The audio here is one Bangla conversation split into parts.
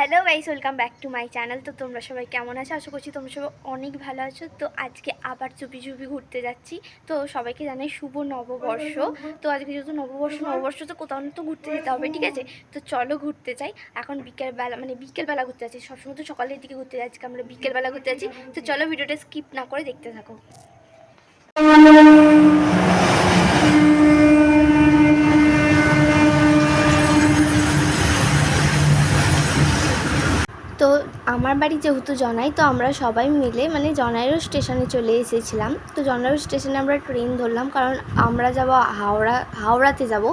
Hello guys, welcome back to my channel. তো তোমরা সবাই কেমন আছো? আশা করছি তোমরা সবাই অনেক ভালো আছো। তো আজকে আবার চুপি চুপি ঘুরতে যাচ্ছি। তো সবাইকে জানাই শুভ নববর্ষ। তো আজকে যেহেতু নববর্ষ নববর্ষ তো কোথাও না তো ঘুরতে যেতে হবে, ঠিক আছে? তো চলো ঘুরতে যাই। এখন বিকেলবেলা মানে বিকেলবেলা ঘুরতে যাচ্ছি। সবসময় তো সকালের দিকে ঘুরতে যাচ্ছি আমরা বিকেলবেলা ঘুরতে যাচ্ছি। তো চলো ভিডিওটা স্কিপ না করে দেখতে থাকো তো আমার বাড়ি যেহেতু জনাই, তো আমরা সবাই মিলে মানে জনাইরও স্টেশনে চলে এসেছিলাম। তো জনাইরও স্টেশনে আমরা ট্রেন ধরলাম, কারণ আমরা যাব হাওড়া, হাওড়াতে যাব।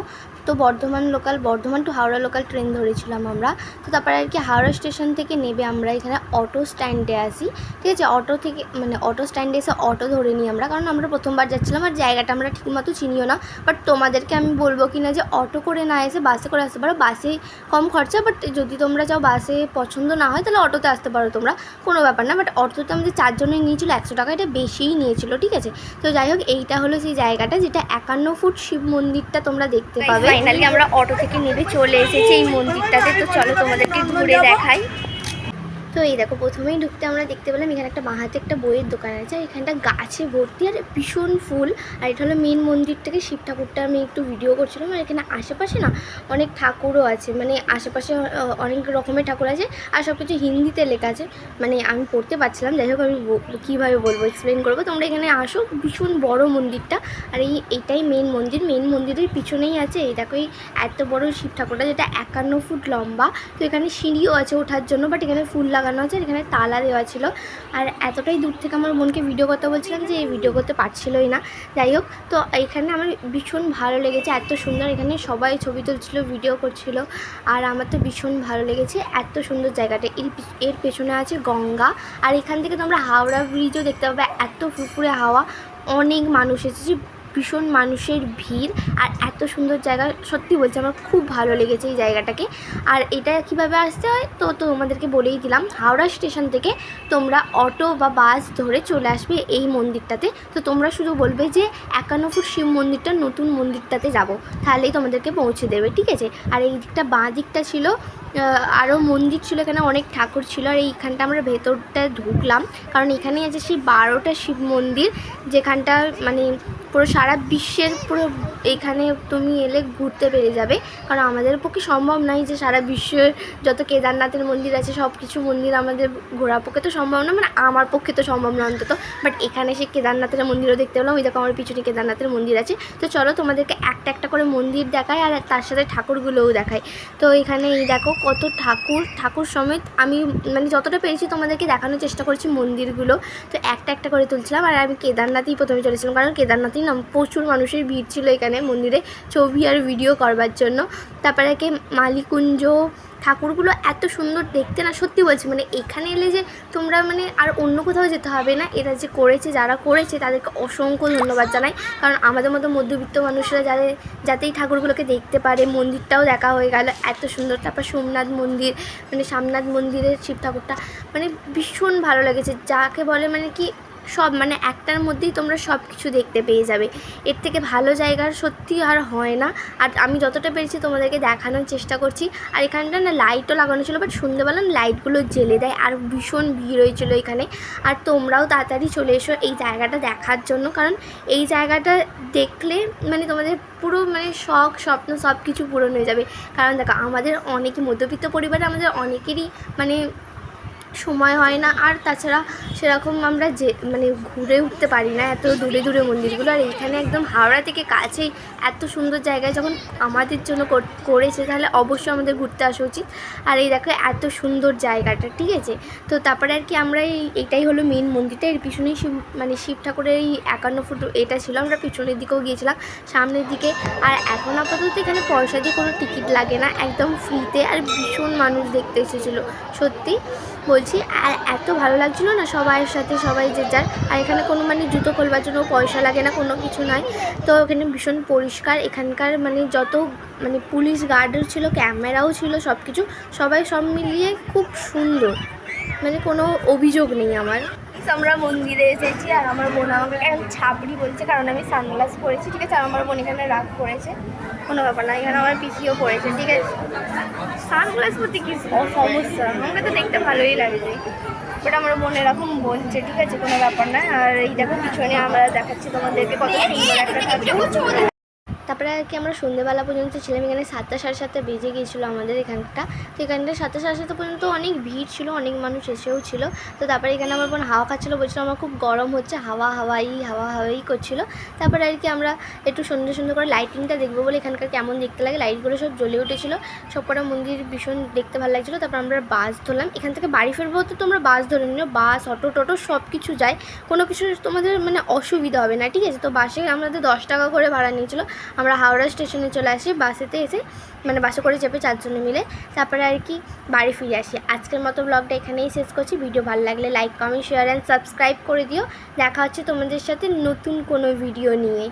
তো Bardhaman local Bardhaman to Howrah local train ধরেছিলাম আমরা। তো তারপরে আর কি হাওড়া স্টেশন থেকে নেবে আমরা এখানে অটো স্ট্যান্ডে আসি ঠিক আছে অটো থেকে মানে অটো স্ট্যান্ডে এসে অটো ধরে নিই আমরা। কারণ আমরা প্রথমবার যাচ্ছিলাম আর জায়গাটা আমরা ঠিকমতো চিনিও না। বাট তোমাদেরকে আমি বলব কি না যে অটো করে না এসে বাসে করে আসতে পারো। বাসে কম খরচা বাট যদি তোমরা যাও বাসে পছন্দ না হয় তাহলে অটোতে আসতে পারো তোমরা। কোনো ব্যাপার না বাট অটোতে আমাদের চারজনের নিয়েছিল একশো টাকা এটা বেশিই নিয়েছিল ঠিক আছে? তো যাই হোক এইটা হলো সেই জায়গাটা যেটা একান্ন ফুট শিব মন্দিরটা তোমরা দেখতে পাবে। ফাইনালি আমরা অটো থেকে নেমে চলে এসেছি এই মন্দিরটাতে। তো চলো তোমাদেরকে ঘুরে দেখাই। তো এই দেখো, প্রথমেই ঢুকতে আমরা দেখতে পেলাম এখানে একটা মাহাতে একটা বইয়ের দোকান আছে, আর এখানটা গাছে ভর্তি আর ভীষণ ফুল। আর এটা হলো মেন মন্দির থেকে শিব ঠাকুরটা আমি একটু ভিডিও করছিলাম, আর এখানে আশেপাশে না অনেক ঠাকুরও আছে মানে আশেপাশে অনেক রকমের ঠাকুর আছে, আর সব কিছু হিন্দিতে লেখা আছে। মানে আমি পড়তে পারছিলাম, যাই হোক আমি কীভাবে বলব এক্সপ্লেন করব। তোমরা এখানে আসো, ভীষণ বড় মন্দিরটা, আর এই এটাই মেন মন্দির। মেন মন্দিরের পিছনেই আছে, এই দেখো, এই এত বড় শিব ঠাকুরটা, যেটা একান্ন ফুট লম্বা। তো এখানে সিঁড়িও আছে ওঠার জন্য বাট এখানে ফুল লাগানো আছে এখানে তালা দেওয়া ছিল। আর এতটাই দূর থেকে আমার বোনকে ভিডিও করতে বলছিলাম যে, এই ভিডিও করতে পারছিলই না। যাই হোক, তো এখানে আমার ভীষণ ভালো লেগেছে, এত সুন্দর এখানে সবাই ছবি তুলছিল ভিডিও করছিল। আর আমার তো ভীষণ ভালো লেগেছে, এত সুন্দর জায়গাটা। এর এর পেছনে আছে গঙ্গা। আর এখান থেকে তোমরা হাওড়া ব্রিজও দেখতে পাবে, এত ফুরফুরে হাওয়া। অনেক মানুষ এসেছে ভীষণ মানুষের ভিড় আর এত সুন্দর জায়গা। সত্যি বলছি, আমার খুব ভালো লেগেছে এই জায়গাটাকে। আর এটা কীভাবে আসতে হয়, তো তোমাদেরকে বলেই দিলাম। হাওড়া স্টেশন থেকে তোমরা অটো বা বাস ধরে চলে আসবে এই মন্দিরটাতে। তো তোমরা শুধু বলবে যে একান্ন শিব মন্দিরটা, নতুন মন্দিরটাতে যাব। তাহলেই তোমাদেরকে পৌঁছে দেবে, ঠিক আছে? আর এই দিকটা বাঁ দিকটা ছিল আরও মন্দির ছিল, এখানে অনেক ঠাকুর ছিল। আর এইখানটা আমরা ভেতরটা ঢুকলাম। কারণ এখানে আছে সেই বারোটা শিব মন্দির, যেখানটা মানে পুরো সারা বিশ্বের পুরো এখানে তুমি এলে ঘুরতে পেরে যাবে। কারণ আমাদের পক্ষে সম্ভব নয় যে সারা বিশ্বের যত কেদারনাথের মন্দির আছে সব কিছু মন্দির আমাদের ঘোরার পক্ষে তো সম্ভব না মানে আমার পক্ষে তো সম্ভব না অন্তত। বাট এখানে সে কেদারনাথের মন্দিরও দেখতে পেলাম, ওই দেখো আমার পিছনে কেদারনাথের মন্দির আছে। তো চলো তোমাদেরকে একটা একটা করে মন্দির দেখায় আর তার সাথে ঠাকুরগুলোও দেখায় তো এখানে এই দেখো কত ঠাকুর ঠাকুর সমেত আমি মানে যতটা পেরেছি তোমাদেরকে দেখানোর চেষ্টা করেছি মন্দিরগুলো। তো একটা একটা করে তুলছিলাম, আর আমি কেদারনাথেই প্রথমে চলেছিলাম, কারণ কেদারনাথই না প্রচুর মানুষের ভিড় ছিল এখানে মন্দিরে ছবি আর ভিডিও করবার জন্য। তারপরে একে মালিকুঞ্জ, ঠাকুরগুলো এত সুন্দর দেখতে না, সত্যি বলছি মানে এখানে এলে যে তোমরা মানে আর অন্য কোথাও যেতে হবে না। এরা যে করেছে, যারা করেছে, তাদেরকে অসংখ্য ধন্যবাদ জানাই। কারণ আমাদের মতো মধ্যবিত্ত মানুষরা যাদের যাতে এই ঠাকুরগুলোকে দেখতে পারে, মন্দিরটাও দেখা হয়ে গেল, এত সুন্দর। তারপর সোমনাথ মন্দির মানে সামনাথ মন্দিরের শিব ঠাকুরটা মানে ভীষণ ভালো লেগেছে। যাকে বলে মানে কি সব মানে একটার মধ্যেই তোমরা সব কিছু দেখতে পেয়ে যাবে। এর থেকে ভালো জায়গার সত্যি আর হয় না। আর আমি যতটা পেরেছি তোমাদেরকে দেখানোর চেষ্টা করছি। আর এখানটা না লাইটও লাগানো ছিল বাট সন্ধ্যেবেলা লাইটগুলো জ্বেলে দেয় আর ভীষণ ভিড় হয়েছিল এখানে। আর তোমরাও তাড়াতাড়ি চলে এসো এই জায়গাটা দেখার জন্য, কারণ এই জায়গাটা দেখলে মানে তোমাদের পুরো মানে শখ, স্বপ্ন সব কিছু পূরণ হয়ে যাবে। কারণ দেখো, আমাদের অনেকই মধ্যবিত্ত পরিবারে আমাদের অনেকেরই মানে সময় হয় না। আর তাছাড়া সেরকম আমরা যে মানে ঘুরে উঠতে পারি না এত দূরে দূরে মন্দিরগুলো। আর এখানে একদম হাওড়া থেকে কাছেই এত সুন্দর জায়গায় যখন আমাদের জন্য করেছে তাহলে অবশ্যই আমাদের ঘুরতে আসা উচিত। আর এই দেখো এত সুন্দর জায়গাটা, ঠিক আছে? তো তারপরে আর কি আমরা এই, এটাই হলো মেন মন্দিরটা। এর পিছনেই শিব মানে শিব ঠাকুরের এই একান্ন ফুট এটা ছিল। আমরা পিছনের দিকেও গিয়েছিলাম, সামনের দিকে। আর এখন আপাতত এখানে পয়সা দিয়ে কোনো টিকিট লাগে না। একদম ফ্রিতে আর ভীষণ মানুষ দেখতে এসেছিল, সত্যি। বলছি আর এত ভালো লাগছিল না সবাইয়ের সাথে, সবাই যে যার। আর এখানে কোনো মানে জুতো খোলবার জন্য পয়সা লাগে না, কোনো কিছু নয় তো এখানে ভীষণ পরিষ্কার। এখানকার মানে যত মানে পুলিশ গার্ডও ছিল, ক্যামেরাও ছিল সব কিছু সবাই সব মিলিয়ে খুব সুন্দর। মানে কোনো অভিযোগ নেই আমার। গাইস আমরা মন্দিরে এসেছি আর আমার বোন আমাকে এখন ছাপড়ি বলছে কারণ আমি সানগ্লাস পরেছি ঠিক আছে আর আমার বোন এখানে রাগ করেছে কোনো ব্যাপার না এখানে আমার পিসিও পড়েছে ঠিক আছে সানগ্লাস পরতে কি সমস্যা আমাকে তো দেখতে ভালোই লাগছে বাট আমার বোন এরকম বলছে ঠিক আছে কোনো ব্যাপার না আর এই দেখো পিছনে আমরা দেখাচ্ছি তোমাদেরকে কত সুন্দর একটা তারপরে আর কি আমরা সন্ধ্যেবেলা পর্যন্ত ছিলাম, এখানে সাতটা সাড়ে সাতটা বেজে গিয়েছিল আমাদের এখানটা। তো এখানটা সাতটা সাড়ে সাতটা পর্যন্ত অনেক ভিড় ছিল, অনেক মানুষ এসেও ছিল। তো তারপরে এখানে আমার বোন হাওয়া খাচ্ছিলো, বলছিল আমার খুব গরম হচ্ছে, হাওয়া হাওয়াই হাওয়া হাওয়াই করছিল। তারপরে আর কি আমরা একটু সুন্দর সুন্দর করে লাইটিংটা দেখব বলে এখানকার কেমন দেখতে লাগে। লাইটগুলো সব জ্বলে উঠেছিলো সবকটা মন্দির ভীষণ দেখতে ভালো লাগছিল। তারপর আমরা বাস ধরলাম। এখান থেকে বাড়ি ফিরবো তো তোমরা বাস ধরে নিও, বাস, অটো টোটো সব কিছু যায়। কোনো কিছু তোমাদের মানে অসুবিধা হবে না, ঠিক আছে? তো বাসে আমাদের দশ টাকা করে ভাড়া নিয়েছিল। আমরা হাওড়া স্টেশনে চলে আসি, বাসেতে এসে মানে বাসে করে চেপে চারজনে মিলে। তারপরে আর কি বাড়ি ফিরে আসি। আজকের মতো ব্লগটা এখানেই শেষ করছি। ভিডিও ভালো লাগলে like comment share and subscribe করে দিও। দেখা হচ্ছে তোমাদের সাথে নতুন কোনো ভিডিও নিয়ে।